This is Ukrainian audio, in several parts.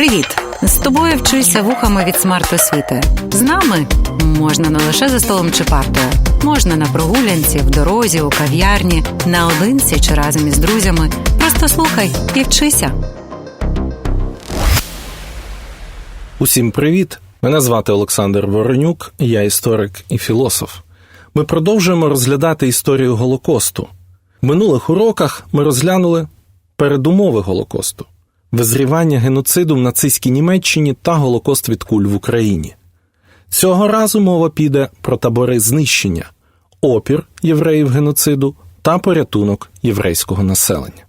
Привіт! З тобою вчуся вухами від смарт-освіти. З нами можна не лише за столом чи партою, можна на прогулянці, в дорозі, у кав'ярні, наодинці чи разом із друзями. Просто слухай і вчися. Усім привіт! Мене звати Олександр Воронюк, я історик і філософ. Ми продовжуємо розглядати історію Голокосту. В минулих уроках ми розглянули передумови Голокосту, визрівання геноциду в нацистській Німеччині та Голокост від куль в Україні. Цього разу мова піде про табори знищення, опір євреїв геноциду та порятунок єврейського населення.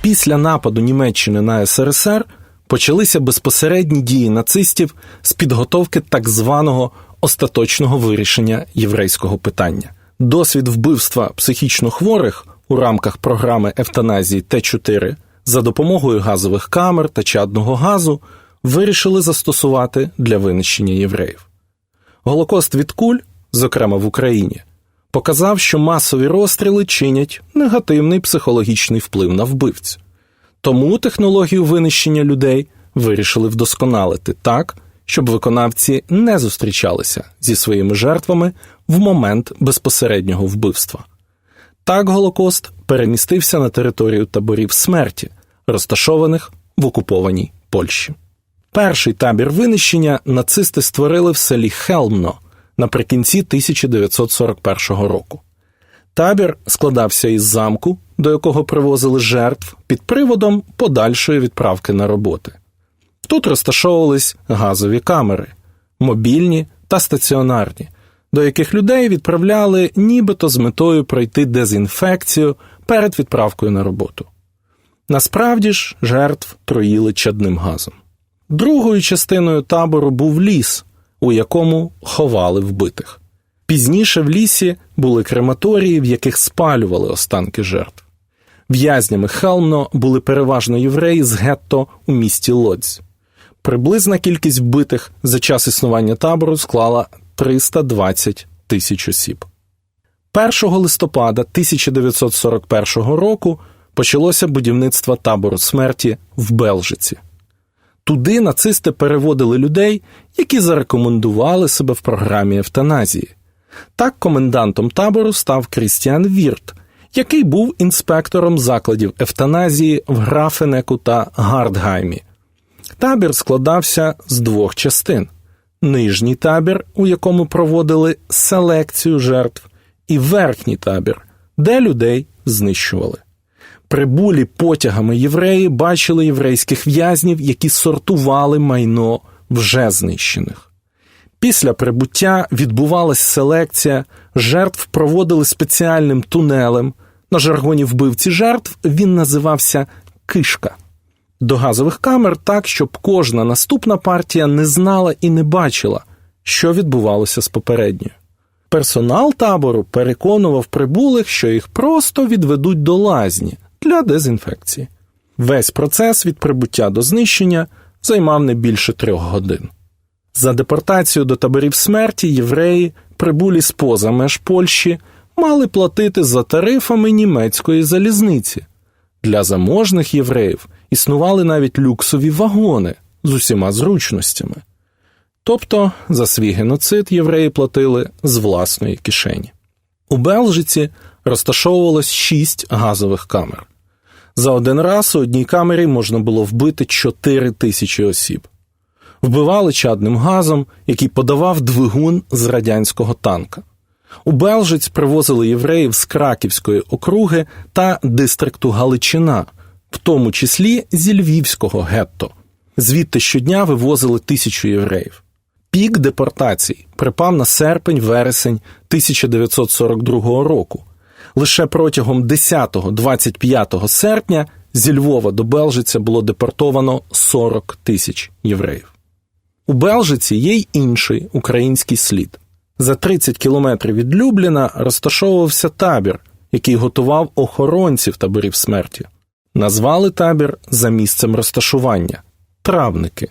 Після нападу Німеччини на СРСР почалися безпосередні дії нацистів з підготовки так званого остаточного вирішення єврейського питання. Досвід вбивства психічно хворих у рамках програми евтаназії Т4 за допомогою газових камер та чадного газу вирішили застосувати для винищення євреїв. Голокост від куль, зокрема в Україні, показав, що масові розстріли чинять негативний психологічний вплив на вбивцю. Тому технологію винищення людей вирішили вдосконалити так, щоб виконавці не зустрічалися зі своїми жертвами в момент безпосереднього вбивства. Так Голокост перемістився на територію таборів смерті, розташованих в окупованій Польщі. Перший табір винищення нацисти створили в селі Хелмно наприкінці 1941 року. Табір складався із замку, до якого привозили жертв під приводом подальшої відправки на роботи. Тут розташовувались газові камери, мобільні та стаціонарні, до яких людей відправляли нібито з метою пройти дезінфекцію перед відправкою на роботу. Насправді ж жертв троїли чадним газом. Другою частиною табору був ліс, у якому ховали вбитих. Пізніше в лісі були крематорії, в яких спалювали останки жертв. В'язнями Хелмно були переважно євреї з гетто у місті Лодзь. Приблизна кількість вбитих за час існування табору склала 320 тисяч осіб. 1 листопада 1941 року почалося будівництво табору смерті в Белжиці. Туди нацисти переводили людей, які зарекомендували себе в програмі евтаназії. Так комендантом табору став Крістіан Вірт, який був інспектором закладів евтаназії в Графенеку та Гардгаймі. Табір складався з двох частин: нижній табір, у якому проводили селекцію жертв, і верхній табір, де людей знищували. Прибулі потягами євреї бачили єврейських в'язнів, які сортували майно вже знищених. Після прибуття відбувалась селекція, жертв проводили спеціальним тунелем. На жаргоні вбивці жертв він називався кишка. До газових камер так, щоб кожна наступна партія не знала і не бачила, що відбувалося з попередньою. Персонал табору переконував прибулих, що їх просто відведуть до лазні для дезінфекції. Весь процес від прибуття до знищення займав не більше трьох годин. За депортацію до таборів смерті євреї, прибулі з поза меж Польщі, мали платити за тарифами німецької залізниці. Для заможних євреїв існували навіть люксові вагони з усіма зручностями. Тобто за свій геноцид євреї платили з власної кишені. У Белжиці розташовувалось шість газових камер. За один раз у одній камері можна було вбити 4 тисячі осіб. Вбивали чадним газом, який подавав двигун з радянського танка. У Белжиць привозили євреїв з Краківської округи та дистрикту Галичина, в тому числі зі Львівського гетто. Звідти щодня вивозили тисячу євреїв. Пік депортацій припав на серпень-вересень 1942 року. Лише протягом 10-25 серпня зі Львова до Белжиця було депортовано 40 тисяч євреїв. У Белжиці є й інший український слід. За 30 кілометрів від Любліна розташовувався табір, який готував охоронців таборів смерті. Назвали табір за місцем розташування травники.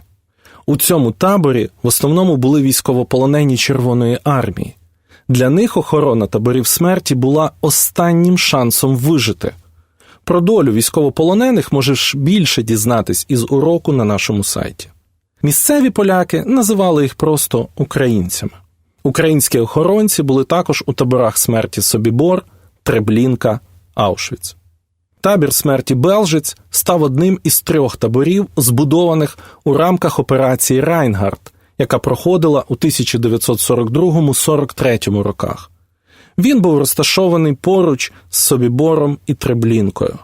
У цьому таборі в основному були військовополонені Червоної армії. Для них охорона таборів смерті була останнім шансом вижити. Про долю військовополонених можеш більше дізнатись із уроку на нашому сайті. Місцеві поляки називали їх просто українцями. Українські охоронці були також у таборах смерті Собібор, Треблінка, Аушвіц. Табір смерті Белжиць став одним із трьох таборів, збудованих у рамках операції Райнгард, яка проходила у 1942-43 роках. Він був розташований поруч з Собібором і Треблінкою.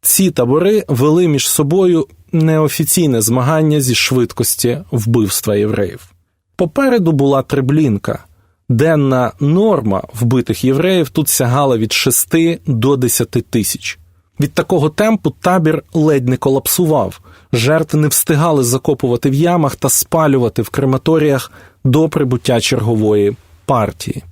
Ці табори вели між собою неофіційне змагання зі швидкості вбивства євреїв. Попереду була Треблінка. Денна норма вбитих євреїв тут сягала від 6 до 10 тисяч. Від такого темпу табір ледь не колапсував. Жертви не встигали закопувати в ямах та спалювати в крематоріях до прибуття чергової партії.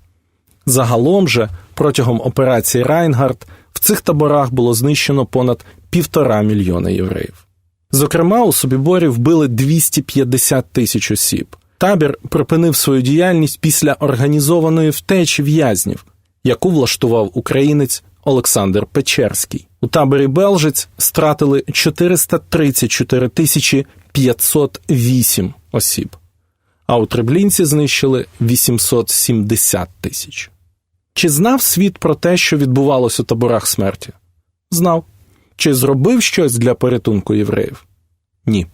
Загалом же, протягом операції Райнгард, в цих таборах було знищено понад півтора мільйона євреїв. Зокрема, у Собіборі вбили 250 тисяч осіб. Табір припинив свою діяльність після організованої втечі в'язнів, яку влаштував українець Олександр Печерський. У таборі Белжиць стратили 434 тисячі 508 осіб, а у Треблінці знищили 870 тисяч. Чи знав світ про те, що відбувалося у таборах смерті? Знав. Чи зробив щось для порятунку євреїв? Ні.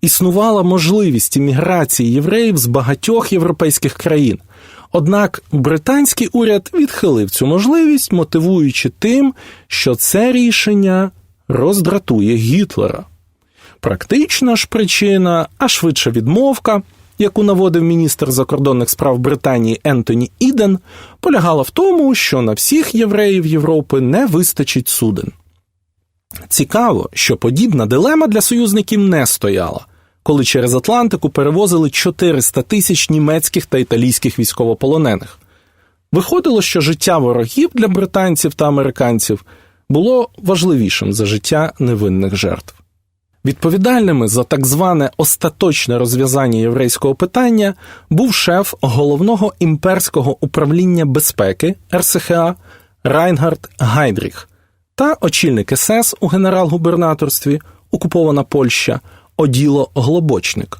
Існувала можливість імміграції євреїв з багатьох європейських країн. Однак британський уряд відхилив цю можливість, мотивуючи тим, що це рішення роздратує Гітлера. Практична ж причина, а швидше відмовка, яку наводив міністр закордонних справ Британії Ентоні Іден, полягала в тому, що на всіх євреїв Європи не вистачить суден. Цікаво, що подібна дилема для союзників не стояла, коли через Атлантику перевозили 400 тисяч німецьких та італійських військовополонених. Виходило, що життя ворогів для британців та американців було важливішим за життя невинних жертв. Відповідальними за так зване остаточне розв'язання єврейського питання був шеф головного імперського управління безпеки РСХА Райнгард Гайдріх та очільник СС у генерал-губернаторстві Окупована Польща Оділо Глобочник.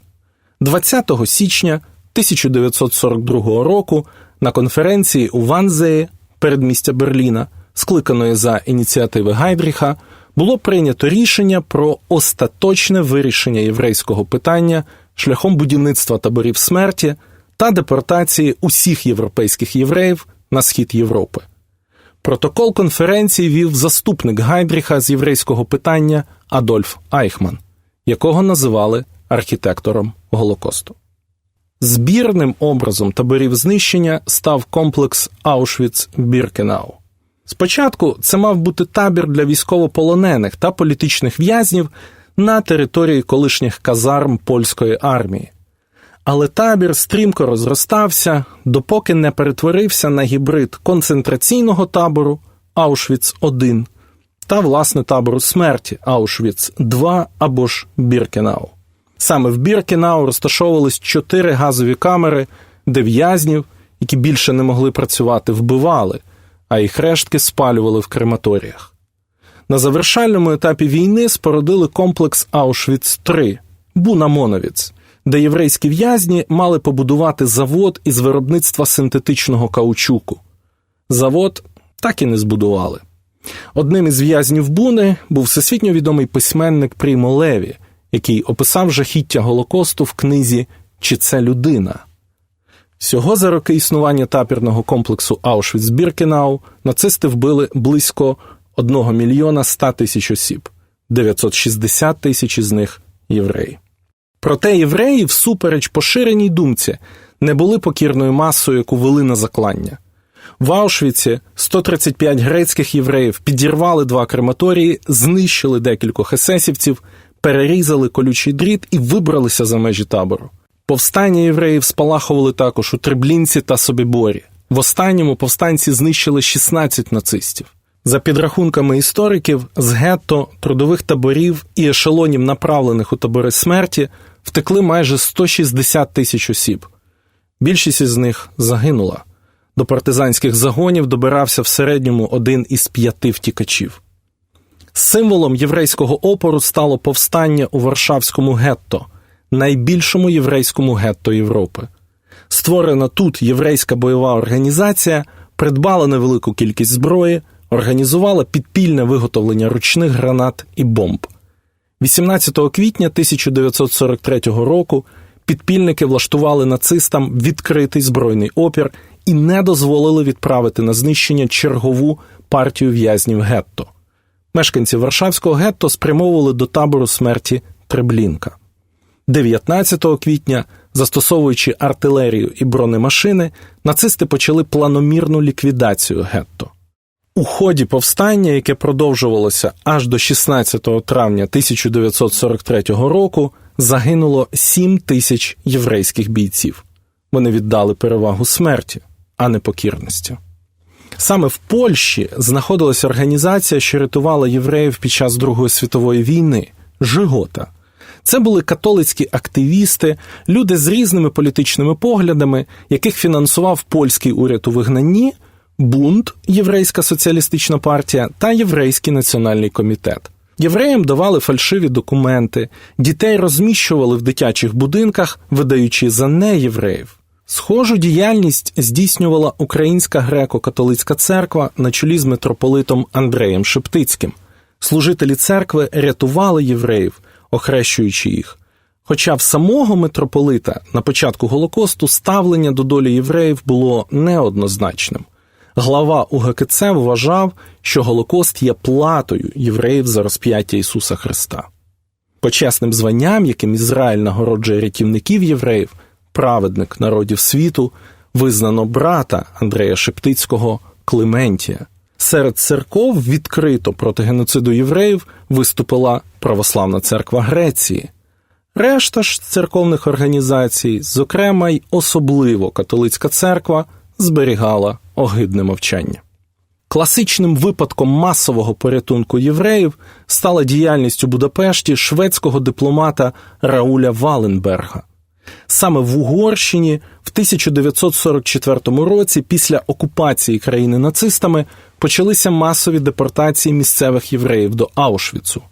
20 січня 1942 року на конференції у Ванзеї, передмістя Берліна, скликаної за ініціативи Гайдріха, було прийнято рішення про остаточне вирішення єврейського питання шляхом будівництва таборів смерті та депортації усіх європейських євреїв на схід Європи. Протокол конференції вів заступник Гайдріха з єврейського питання Адольф Айхман, якого називали архітектором Голокосту. Збірним образом таборів знищення став комплекс Аушвіц-Біркенау. Спочатку це мав бути табір для військовополонених та політичних в'язнів на території колишніх казарм польської армії. Але табір стрімко розростався, допоки не перетворився на гібрид концентраційного табору Аушвіц 1 та власне табору смерті Аушвіц 2 або ж Біркенау. Саме в Біркенау розташовувались чотири газові камери, де в'язнів, які більше не могли працювати, вбивали, а їх рештки спалювали в крематоріях. На завершальному етапі війни спорудили комплекс Аушвіц 3 Бунамоновіц, де єврейські в'язні мали побудувати завод із виробництва синтетичного каучуку. Завод так і не збудували. Одним із в'язнів Буни був всесвітньо відомий письменник Прімо Леві, який описав жахіття Голокосту в книзі Чи це людина. Всього за роки існування табірного комплексу Аушвіц-Біркенау нацисти вбили близько 1 мільйона 100 тисяч осіб, 960 тисяч із них євреї. Проте євреї, всупереч поширеній думці, не були покірною масою, яку вели на заклання. В Аушвіці 135 грецьких євреїв підірвали два крематорії, знищили декількох есесівців, перерізали колючий дріт і вибралися за межі табору. Повстання євреїв спалахували також у Треблінці та Собіборі. В останньому повстанці знищили 16 нацистів. За підрахунками істориків, з гетто, трудових таборів і ешелонів, направлених у табори смерті, втекли майже 160 тисяч осіб. Більшість із них загинула. До партизанських загонів добирався в середньому один із п'яти втікачів. Символом єврейського опору стало повстання у Варшавському гетто, найбільшому єврейському гетто Європи. Створена тут єврейська бойова організація придбала невелику кількість зброї, організувала підпільне виготовлення ручних гранат і бомб. 18 квітня 1943 року підпільники влаштували нацистам відкритий збройний опір і не дозволили відправити на знищення чергову партію в'язнів гетто. Мешканці Варшавського гетто спрямовували до табору смерті Треблінка. 19 квітня, застосовуючи артилерію і бронемашини, нацисти почали планомірну ліквідацію гетто. У ході повстання, яке продовжувалося аж до 16 травня 1943 року, загинуло 7 тисяч єврейських бійців. Вони віддали перевагу смерті, а не покірності. Саме в Польщі знаходилася організація, що рятувала євреїв під час Другої світової війни Жигота. Це були католицькі активісти, люди з різними політичними поглядами, яких фінансував польський уряд у вигнанні, Бунт, Єврейська соціалістична партія та Єврейський національний комітет. Євреям давали фальшиві документи, дітей розміщували в дитячих будинках, видаючи за неєвреїв. Схожу діяльність здійснювала Українська греко-католицька церква на чолі з митрополитом Андреєм Шептицьким. Служителі церкви рятували євреїв, охрещуючи їх. Хоча в самого митрополита на початку Голокосту ставлення до долі євреїв було неоднозначним. Глава УГКЦ вважав, що Голокост є платою євреїв за розп'яття Ісуса Христа. Почесним званням, яким Ізраїль нагороджує рятівників євреїв, праведник народів світу, визнано брата Андрея Шептицького Клементія. Серед церков відкрито проти геноциду євреїв виступила Православна церква Греції. Решта ж церковних організацій, зокрема й особливо католицька церква, зберігала огидне мовчання. Класичним випадком масового порятунку євреїв стала діяльність у Будапешті шведського дипломата Рауля Валенберга. Саме в Угорщині в 1944 році, після окупації країни нацистами, почалися масові депортації місцевих євреїв до Аушвіцу.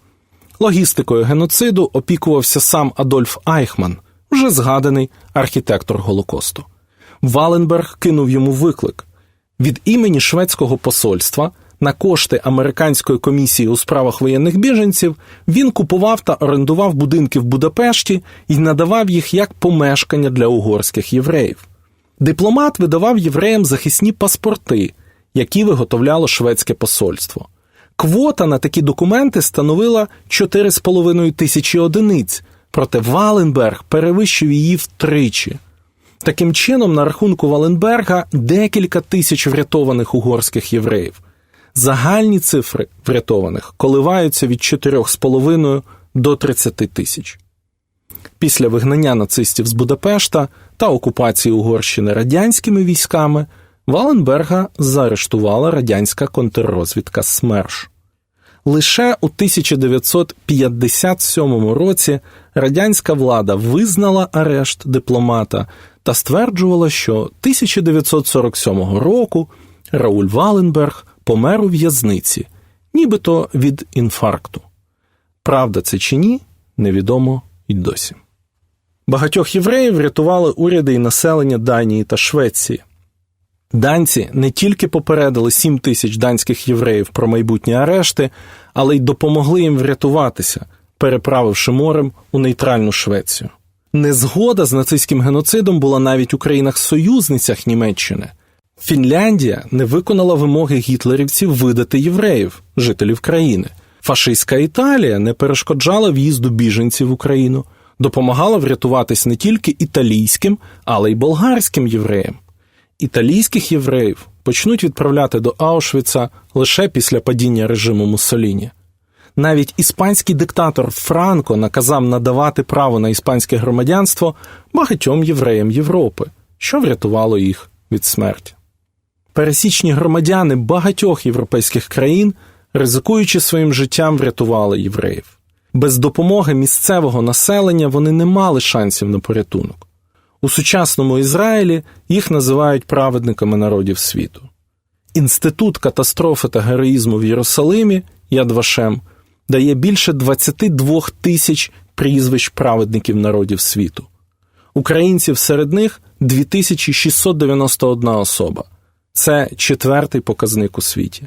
Логістикою геноциду опікувався сам Адольф Айхман, вже згаданий архітектор Голокосту. Валенберг кинув йому виклик від імені шведського посольства на кошти американської комісії у справах воєнних біженців він купував та орендував будинки в Будапешті і надавав їх як помешкання для угорських євреїв. Дипломат видавав євреям захисні паспорти, які виготовляло шведське посольство. Квота на такі документи становила 4,5 тисячі одиниць, проте Валенберг перевищив її втричі. Таким чином, на рахунку Валенберга декілька тисяч врятованих угорських євреїв. Загальні цифри врятованих коливаються від 4,5 до 30 тисяч. Після вигнання нацистів з Будапешта та окупації Угорщини радянськими військами Валенберга заарештувала радянська контррозвідка СМЕРШ. Лише у 1957 році радянська влада визнала арешт дипломата та стверджувала, що 1947 року Рауль Валенберг помер у в'язниці, нібито від інфаркту. Правда це чи ні, невідомо й досі. Багатьох євреїв врятували уряди і населення Данії та Швеції. Данці не тільки попередили 7 тисяч данських євреїв про майбутні арешти, але й допомогли їм врятуватися, переправивши морем у нейтральну Швецію. Незгода з нацистським геноцидом була навіть у країнах-союзницях Німеччини. Фінляндія не виконала вимоги гітлерівців видати євреїв, жителів країни. Фашистська Італія не перешкоджала в'їзду біженців в Україну, допомагала врятуватись не тільки італійським, але й болгарським євреям. Італійських євреїв почнуть відправляти до Аушвіца лише після падіння режиму Муссоліні. Навіть іспанський диктатор Франко наказав надавати право на іспанське громадянство багатьом євреям Європи, що врятувало їх від смерті. Пересічні громадяни багатьох європейських країн, ризикуючи своїм життям, врятували євреїв. Без допомоги місцевого населення вони не мали шансів на порятунок. У сучасному Ізраїлі їх називають праведниками народів світу. Інститут катастрофи та героїзму в Єрусалимі Яд Вашем дає більше 22 тисяч прізвищ праведників народів світу. Українців серед них 2691 особа. Це четвертий показник у світі.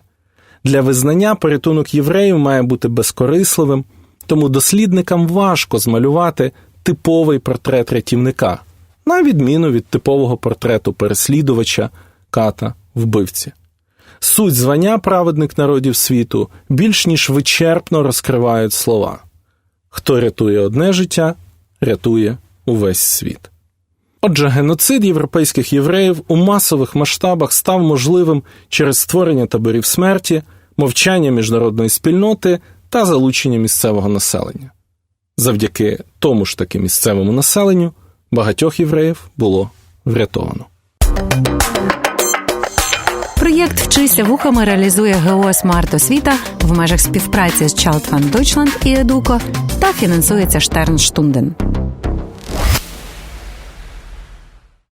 Для визнання порятунок євреїв має бути безкорисливим, тому дослідникам важко змалювати типовий портрет рятівника, на відміну від типового портрету переслідувача, ката, вбивці. Суть звання праведник народів світу більш ніж вичерпно розкривають слова. Хто рятує одне життя, рятує увесь світ. Отже, геноцид європейських євреїв у масових масштабах став можливим через створення таборів смерті, мовчання міжнародної спільноти та залучення місцевого населення. Завдяки тому ж таки місцевому населенню багатьох євреїв було врятовано. Проєкт Вчися вухами реалізує ГО «Смарт Освіта в межах співпраці з Child Fund Deutschland і Едуко та фінансується Штернштунден.